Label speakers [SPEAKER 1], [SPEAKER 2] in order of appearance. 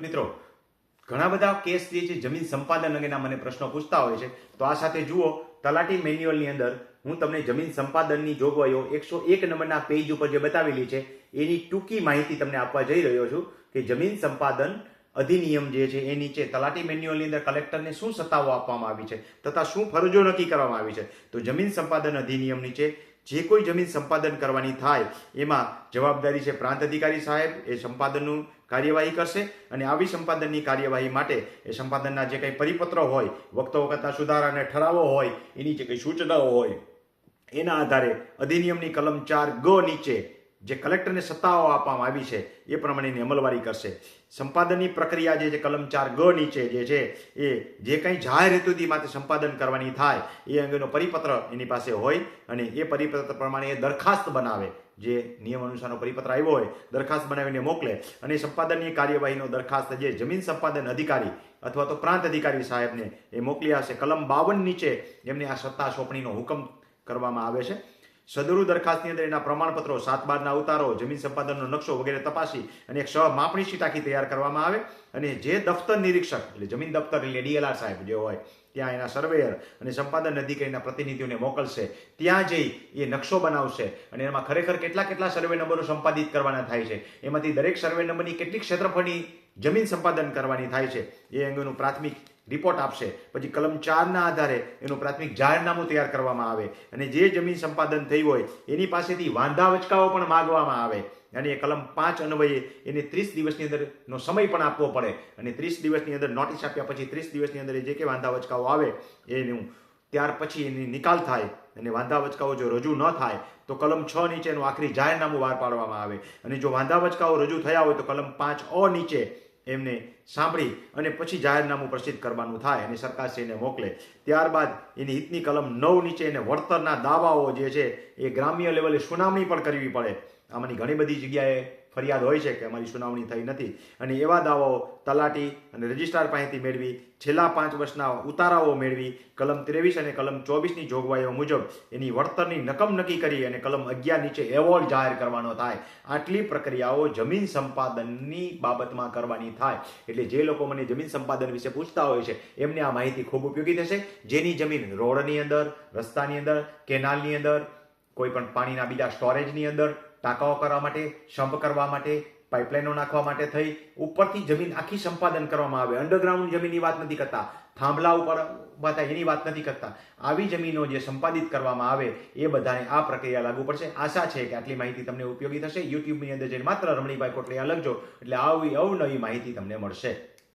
[SPEAKER 1] મિત્રો, ઘણા બધા કેસ જે છે, જમીન સંપાદન અંગેના મને પ્રશ્નો પૂછતા હોય છે. તો આ સાથે જુઓ, તલાટી મેન્યુઅલની અંદર હું તમને જમીન સંપાદનની જોગવાઈઓ એકસો એક નંબરના પેજ ઉપર જે બતાવેલી છે, એની ટૂંકી માહિતી તમને આપવા જઈ રહ્યો છું કે જમીન સંપાદન અધિનિયમ જે છે, એ નીચે તલાટી મેન્યુઅલની અંદર કલેક્ટરને શું સત્તાઓ આપવામાં આવી છે, તથા શું ફરજો નક્કી કરવામાં આવી છે. તો જમીન સંપાદન અધિનિયમ નીચે જે કોઈ જમીન સંપાદન કરવાની થાય, એમાં જવાબદારી છે પ્રાંત અધિકારી સાહેબ, એ સંપાદનનું કાર્યવાહી કરશે અને આવી સંપાદનની કાર્યવાહી માટે એ સંપાદનના જે કંઈ પરિપત્ર હોય, વખતો વખતના સુધારા અને ઠરાવો હોય, એની જે કંઈ સૂચનાઓ હોય, એના આધારે અધિનિયમની કલમ ચાર ગ નીચે જે કલેક્ટરને સત્તાઓ આપવામાં આવી છે, એ પ્રમાણેની અમલવારી કરશે. સંપાદનની પ્રક્રિયા જે છે કલમ ચાર ગ નીચે જે છે, એ જે કંઈ જાહેર હેતુથી માટે સંપાદન કરવાની થાય, એ અંગેનો પરિપત્ર એની પાસે હોય અને એ પરિપત્ર પ્રમાણે એ દરખાસ્ત બનાવે. જે નિયમ અનુસારનો પરિપત્ર આવ્યો હોય, દરખાસ્ત બનાવીને મોકલે અને સંપાદનની કાર્યવાહીનો દરખાસ્ત જે જમીન સંપાદન અધિકારી અથવા તો પ્રાંત અધિકારી સાહેબને એ મોકલી આવશે કલમ બાવન નીચે એમને આ સત્તા સોંપણીનો હુકમ કરવામાં આવે છે. સદરુ દરખાસ્તની અંદર એના પ્રમાણપત્રો, સાત બારના ઉતારો, જમીન સંપાદનનો નકશો વગેરે તપાસી અને એક સહ માપણી શીટ આખી તૈયાર કરવામાં આવે અને જે દફતર નિરીક્ષક, એટલે જમીન દફતર એટલે ડીએલઆર સાહેબ જે હોય, ત્યાં એના સર્વેયર અને સંપાદન અધિકારીના પ્રતિનિધિઓને મોકલશે. ત્યાં જઈ એ નકશો બનાવશે અને એમાં ખરેખર કેટલા કેટલા સર્વે નંબરો સંપાદિત કરવાના થાય છે. એમાંથી દરેક સર્વે નંબરની કેટલી ક્ષેત્રફળની જમીન સંપાદન કરવાની થાય છે. એ અંગેનું પ્રાથમિક રિપોર્ટ આપશે. પછી કલમ ચારના આધારે એનું પ્રાથમિક જાહેરનામું તૈયાર કરવામાં આવે. અને જે જમીન સંપાદન થઈ હોય, એની પાસેથી વાંધા વચકાઓ પણ માગવામાં આવે. અને એ કલમ પાંચ અન્વયે એને ત્રીસ દિવસની અંદરનો સમય પણ આપવો પડે. અને ત્રીસ દિવસની અંદર નોટિસ આપ્યા પછી ત્રીસ દિવસની અંદર જે કે વાંધા વચકાઓ આવે, એનું ત્યાર પછી એની નિકાલ થાય. અને વાંધા વચકાઓ જો રજૂ ન થાય, તો કલમ છ નીચેનું આખરી જાહેરનામું બહાર પાડવામાં આવે. અને જો વાંધા વચકાઓ રજૂ થયા હોય, તો કલમ પાંચ અ નીચે એમને સાંભળી અને પછી જાહેરનામું પ્રસિદ્ધ કરવાનું થાય અને સરકારશ્રીને મોકલે. ત્યારબાદ એની હિતની કલમ નવ નીચે એને વળતરના દાવાઓ જે છે એ ગ્રામ્ય લેવલે સુનાવણી પણ કરવી પડે. આમાંની ઘણી બધી જગ્યાએ ફરિયાદ હોય છે કે અમારી સુનાવણી થઈ નથી. અને એવા દાવાઓ તલાટી અને રજિસ્ટ્રાર પાસેથી મેળવી, છેલ્લા પાંચ વર્ષના ઉતારાઓ મેળવી, કલમ ત્રેવીસ અને કલમ ચોવીસની જોગવાઈઓ મુજબ એની વળતરની નકમ નક્કી કરી અને કલમ અગિયાર નીચે એવોર્ડ જાહેર કરવાનો થાય. આટલી પ્રક્રિયાઓ જમીન સંપાદનની બાબતમાં કરવાની થાય. એટલે જે લોકો મને જમીન સંપાદન વિશે પૂછતા હોય છે, એમને આ માહિતી ખૂબ ઉપયોગી થશે. જેની જમીન રોડની અંદર, રસ્તાની અંદર, કેનાલની અંદર, કોઈ પણ પાણીના બીજા સ્ટોરેજની અંદર ટાંકાઓ કરવા માટે, સંપ કરવા માટે, પાઇપલાઇનો નાખવા માટે થઈ, ઉપરથી જમીન આખી સંપાદન કરવામાં આવે. અંડરગ્રાઉન્ડ જમીનની વાત નથી કરતા. થાંભલા ઉપર બધા એની વાત નથી કરતા. આવી જમીનો જે સંપાદિત કરવામાં આવે, એ બધાને આ પ્રક્રિયા લાગુ પડશે. આશા છે કે આટલી માહિતી તમને ઉપયોગી થશે. યુટ્યુબની અંદર જઈને માત્ર રમણીભાઈ કોટલિયા લખજો એટલે આવી અવનવી માહિતી તમને મળશે.